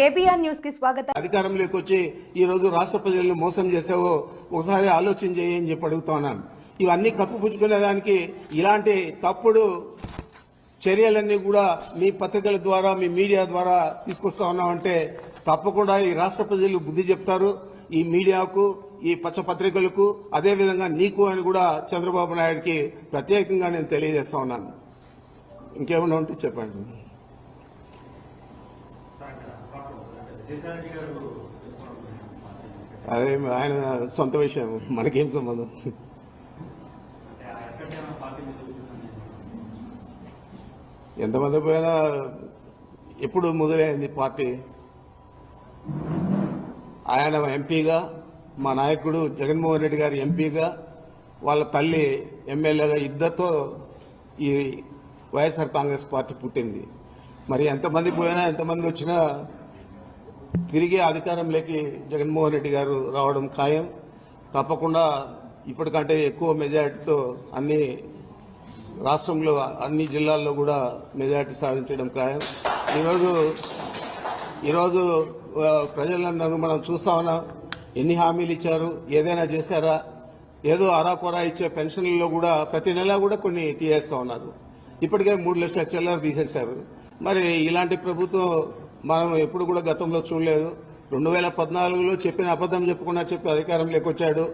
KBR న్యూస్కి స్వాగతం. అధికారంలోకి వచ్చి ఈ రోజు రాష్ట్ర ప్రజలను మోసం చేసావో ఒకసారి ఆలోచన చేయి అని చెప్పి అడుగుతున్నాను. ఇవన్నీ కప్పుపుచ్చుకునే దానికి ఇలాంటి తప్పుడు చర్యలన్నీ కూడా మీ పత్రికల ద్వారా మీ మీడియా ద్వారా తీసుకొస్తా ఉన్నామంటే తప్పకుండా ఈ రాష్ట్ర ప్రజలు బుద్ధి చెప్తారు. ఈ మీడియాకు ఈ పచ్చ పత్రికలకు అదేవిధంగా నీకు అని కూడా చంద్రబాబు నాయుడికి ప్రత్యేకంగా నేను తెలియజేస్తా ఉన్నాను. ఇంకేమైనా ఉంటే చెప్పండి. అదే ఆయన సొంత విషయం మనకేం సంబంధం? ఎంతమంది పోయినా ఎప్పుడు మొదలైంది పార్టీ? ఆయన ఎంపీగా మా నాయకుడు జగన్మోహన్ రెడ్డి గారి ఎంపీగా వాళ్ళ తల్లి ఎమ్మెల్యేగా ఇద్దరితో ఈ వైఎస్ఆర్ కాంగ్రెస్ పార్టీ పుట్టింది. మరి ఎంతమంది పోయినా ఎంతమంది వచ్చినా తిరిగి అధికారంలోకి జగన్మోహన్ రెడ్డి గారు రావడం ఖాయం. తప్పకుండా ఇప్పటికంటే ఎక్కువ మెజారిటీతో అన్ని రాష్ట్రంలో అన్ని జిల్లాల్లో కూడా మెజారిటీ సాధించడం ఖాయం. ఈరోజు ఈరోజు ప్రజలందరూ మనం చూస్తా ఉన్నాం. ఎన్ని హామీలు ఇచ్చారు? ఏదైనా చేశారా? ఏదో అరాకొరా ఇచ్చే పెన్షన్లలో కూడా ప్రతి నెల కూడా కొన్ని తీయేస్తా ఉన్నారు. ఇప్పటికే మూడు లక్షల చిల్లర తీసేశారు. మరి ఇలాంటి ప్రభుత్వం మనం ఎప్పుడు కూడా గతంలో చూడలేదు. రెండు వేల పద్నాలుగులో చెప్పిన అబద్దం చెప్పకుండా చెప్పి అధికారంలోకి వచ్చాడు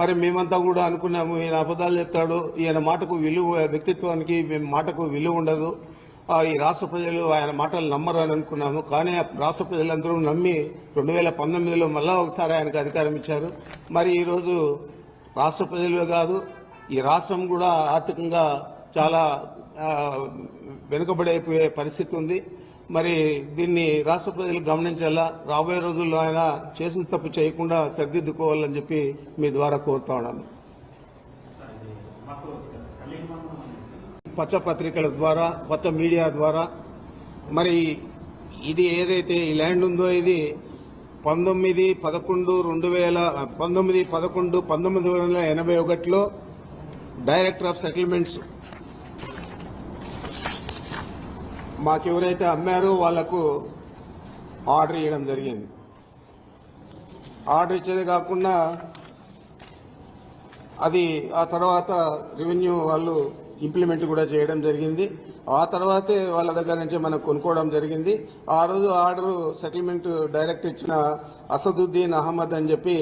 మరి మేమంతా కూడా అనుకున్నాము ఈయన అబద్దాలు చెప్తాడు. ఈయన మాటకు విలువ వ్యక్తిత్వానికి మేము మాటకు విలువ ఉండదు. ఈ రాష్ట్ర ప్రజలు ఆయన మాటలు నమ్మరు అని అనుకున్నాము. కానీ ఆ రాష్ట్ర ప్రజలందరూ నమ్మి రెండు వేల పంతొమ్మిదిలో మళ్ళా ఒకసారి ఆయనకు అధికారం ఇచ్చారు. మరి ఈరోజు రాష్ట్ర ప్రజలే కాదు ఈ రాష్ట్రం కూడా ఆర్థికంగా చాలా వెనుకబడి వెనుకబడైపోయే పరిస్థితి ఉంది. మరి దీన్ని రాష్ట్ర ప్రజలు గమనించాలా? రాబోయే రోజుల్లో ఆయన చేసిన తప్పు చేయకుండా సరిదిద్దుకోవాలని చెప్పి మీ ద్వారా కోరుతా ఉన్నాను. పచ్చ పత్రికల ద్వారా పచ్చ మీడియా ద్వారా. మరి ఇది ఏదైతే ఈ ల్యాండ్ ఉందో ఇది పంతొమ్మిది పదకొండు రెండు వేల పంతొమ్మిది పదకొండు పంతొమ్మిది వందల ఎనభై ఒకటిలో డైరెక్టర్ ఆఫ్ సెటిల్మెంట్స్ మాకెవరైతే అమ్మారో వాళ్ళకు ఆర్డర్ ఇవ్వడం జరిగింది. ఆర్డర్ ఇచ్చేది కాకుండా అది ఆ తర్వాత రెవెన్యూ వాళ్ళు ఇంప్లిమెంట్ కూడా చేయడం జరిగింది. ఆ తర్వాతే వాళ్ళ దగ్గర నుంచి మనం కొనుక్కోవడం జరిగింది. ఆ రోజు ఆర్డర్ సెటిల్మెంట్ డైరెక్ట్ ఇచ్చిన అసదుద్దీన్ అహ్మద్ అని చెప్పి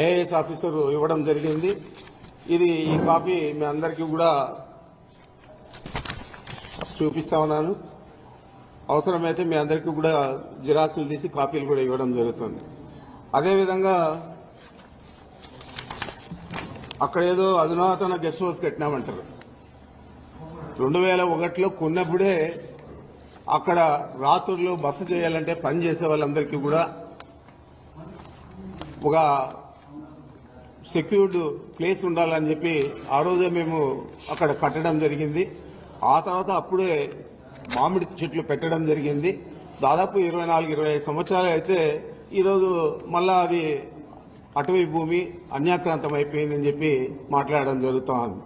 ఐఏఎస్ ఆఫీసర్ ఇవ్వడం జరిగింది. ఇది ఈ కాపీ మీ అందరికీ కూడా చూపిస్తా ఉన్నాను అవసరమైతే మీ అందరికీ కూడా జిరాక్సులు తీసి కాపీలు కూడా ఇవ్వడం జరుగుతుంది. అదేవిధంగా అక్కడ ఏదో అధునాతన గెస్ట్ హౌస్ కట్టినామంటారు. రెండు వేల ఒకటిలో కొన్నప్పుడే అక్కడ రాత్రుల్లో బస చేయాలంటే పని చేసే వాళ్ళందరికీ కూడా ఒక సెక్యూర్డ్ ప్లేస్ ఉండాలని చెప్పి ఆ రోజే మేము అక్కడ కట్టడం జరిగింది. ఆ తర్వాత అప్పుడే మామిడి చెట్లు పెట్టడం జరిగింది. దాదాపు ఇరవై నాలుగు ఇరవై ఐదు సంవత్సరాలు అయితే ఈరోజు మళ్ళా అది అటవీ భూమి అన్యాక్రాంతం అయిపోయిందని చెప్పి మాట్లాడడం జరుగుతా ఉంది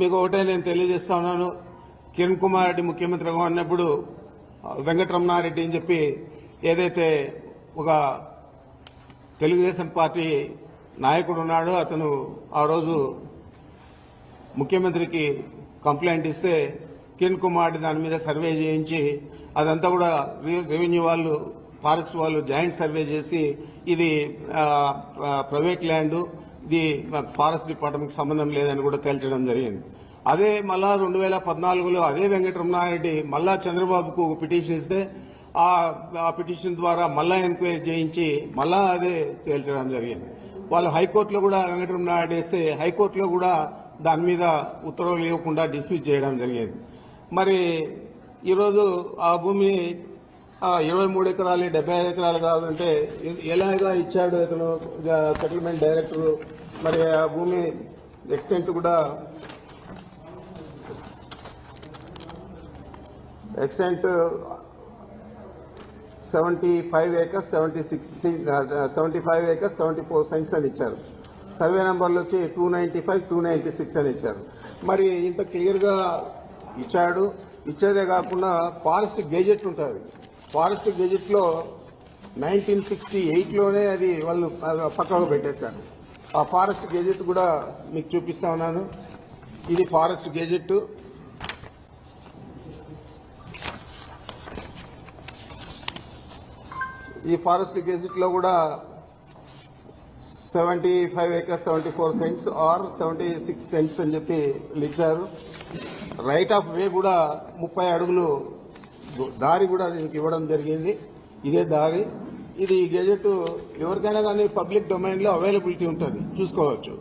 మీకు ఒకటే నేను తెలియజేస్తా ఉన్నాను. కిరణ్ కుమార్ రెడ్డి ముఖ్యమంత్రిగా ఉన్నప్పుడు వెంకటరమణారెడ్డి అని చెప్పి ఏదైతే ఒక తెలుగుదేశం పార్టీ నాయకుడు ఉన్నాడో అతను ఆ రోజు ముఖ్యమంత్రికి కంప్లైంట్ ఇస్తే కిరణ్ కుమార్ దాని మీద సర్వే చేయించి అదంతా కూడా రెవెన్యూ వాళ్ళు ఫారెస్ట్ వాళ్ళు జాయింట్ సర్వే చేసి ఇది ప్రైవేట్ ల్యాండ్ ఇది ఫారెస్ట్ డిపార్ట్మెంట్కి సంబంధం లేదని కూడా తేల్చడం జరిగింది. అదే మళ్ళా రెండు వేల పద్నాలుగులో అదే వెంకటరమణారెడ్డి మళ్ళా చంద్రబాబుకు పిటిషన్ ఇస్తే ఆ పిటిషన్ ద్వారా మళ్ళా ఎంక్వైరీ చేయించి మళ్ళా అదే తేల్చడం జరిగింది. వాళ్ళు హైకోర్టులో కూడా వెంకటరమణారెడ్డి వేస్తే హైకోర్టులో కూడా దాని మీద ఉత్తర్వులు ఇవ్వకుండా డిస్మిస్ చేయడం జరిగింది. మరి ఈరోజు ఆ భూమి ఇరవై మూడు ఎకరాలు డెబ్బై ఐదు ఎకరాలు కావాలంటే ఎలాగా ఇచ్చాడు ఇతను సెటిల్మెంట్ డైరెక్టర్? మరి ఆ భూమి ఎక్స్టెంట్ కూడా extent seventy five acres seventy six seventy five acres seventy four cents అని ఇచ్చారు. సర్వే నెంబర్లు వచ్చి two ninety five two ninety six అని ఇచ్చారు. మరి ఇంత క్లియర్గా ఇచ్చాడు. ఇచ్చేదే కాకుండా ఫారెస్ట్ గెజెట్ ఉంటుంది. ఫారెస్ట్ గెజెట్లో నైన్టీన్ సిక్స్టీ ఎయిట్లోనే అది వాళ్ళు పక్కకు పెట్టేశారు. ఆ ఫారెస్ట్ గెజెట్ కూడా మీకు చూపిస్తా ఉన్నాను. ఇది ఫారెస్ట్ గెజెట్ ఈ ఫారెస్ట్ గెజెట్లో కూడా seventy five acres seventy four cents or seventy six cents అని చెప్పి ఇచ్చారు రైట్ ఆఫ్ వే కూడా ముప్పై అడుగులు దారి కూడా దీనికి ఇవ్వడం జరిగింది. ఇదే దారి. ఇది ఈ గెజెట్ ఎవరికైనా కానీ పబ్లిక్ డొమైన్లో అవైలబిలిటీ ఉంటుంది. చూసుకోవచ్చు.